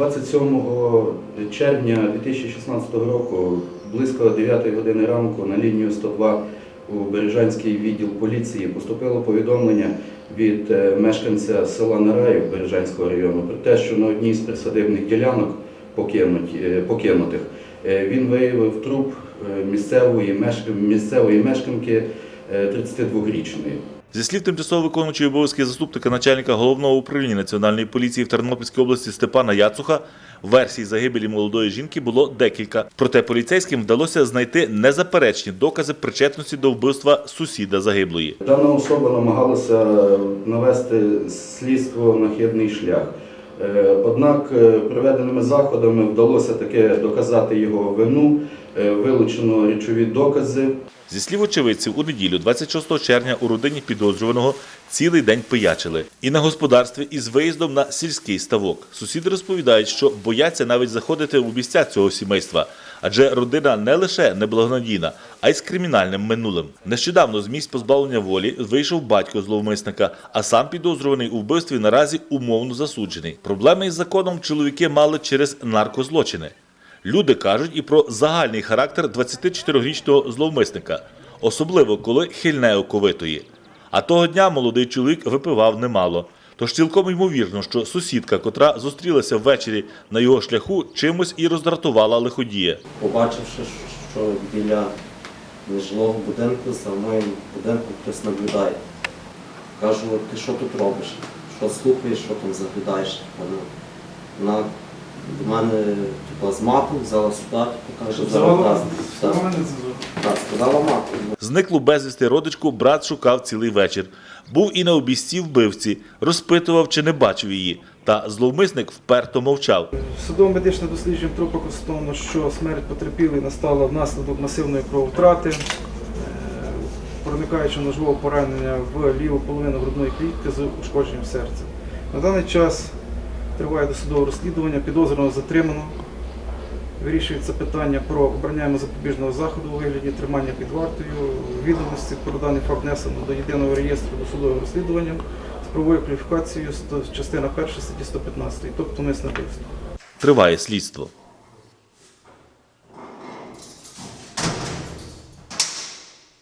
27 червня 2016 року, близько 9 години ранку, на лінію 102 у Бережанський відділ поліції поступило повідомлення від е, мешканця села Нараїв Бережанського району про те, що на одній з присадибних ділянок е, покинутих. Е, він виявив труп місцевої, мешк- місцевої мешканки 32-річної. Зі слів тимчасово виконуючої обов'язки заступника начальника головного управління національної поліції в Тернопільській області Степана Яцуха, версій загибелі молодої жінки було декілька. Проте поліцейським вдалося знайти незаперечні докази причетності до вбивства сусіда загиблої. Дана особа намагалася навести слідство на хибний шлях. Е, Однак е, проведеними заходами вдалося таке доказати його вину, е, вилучено речові докази. Зі слів очевидців, у неділю, 26 червня, у родині підозрюваного цілий день пиячили. І на господарстві із виїздом на сільський ставок. Сусіди розповідають, що бояться навіть заходити у місця цього сімейства, адже родина не лише неблагонадійна, а й з кримінальним минулим. Нещодавно з місць позбавлення волі вийшов батько зловмисника, а сам підозрюваний у вбивстві наразі умовно засуджений. Проблеми із законом чоловіки мали через наркозлочини. Люди кажуть і про загальний характер 24-річного зловмисника, особливо коли хильне оковитої. А того дня молодий чоловік випивав немало. Тож цілком ймовірно, що сусідка, котра зустрілася ввечері на його шляху, чимось і роздратувала лиходія. побачивши, що біля нежилого будинку за моїм будинком хтось наблюдає. Кажу, ти що тут робиш? Що слухаєш, що там заглядаєш? Вона, вона до мене типу, з матом взяла сюди, типу, каже, зараз так, сказала матом. Зниклу безвісти родичку брат шукав цілий вечір. Був і на обійсті вбивці, розпитував, чи не бачив її. Та зловмисник вперто мовчав. Судово-медичне дослідження трупа констатовано, що смерть потерпілої настала внаслідок масивної крововтрати, е, проникаючи ножового поранення в ліву половину грудної клітки з ушкодженням серця. На даний час триває досудове розслідування, підозрюваного затримано. Вирішується питання про обрання запобіжного заходу у вигляді тримання під вартою. Відомості про даний факт внесено до єдиного реєстру досудового розслідування з правовою кваліфікацією ст- частина 1 статті 115, тобто мисне вбивство. Триває слідство.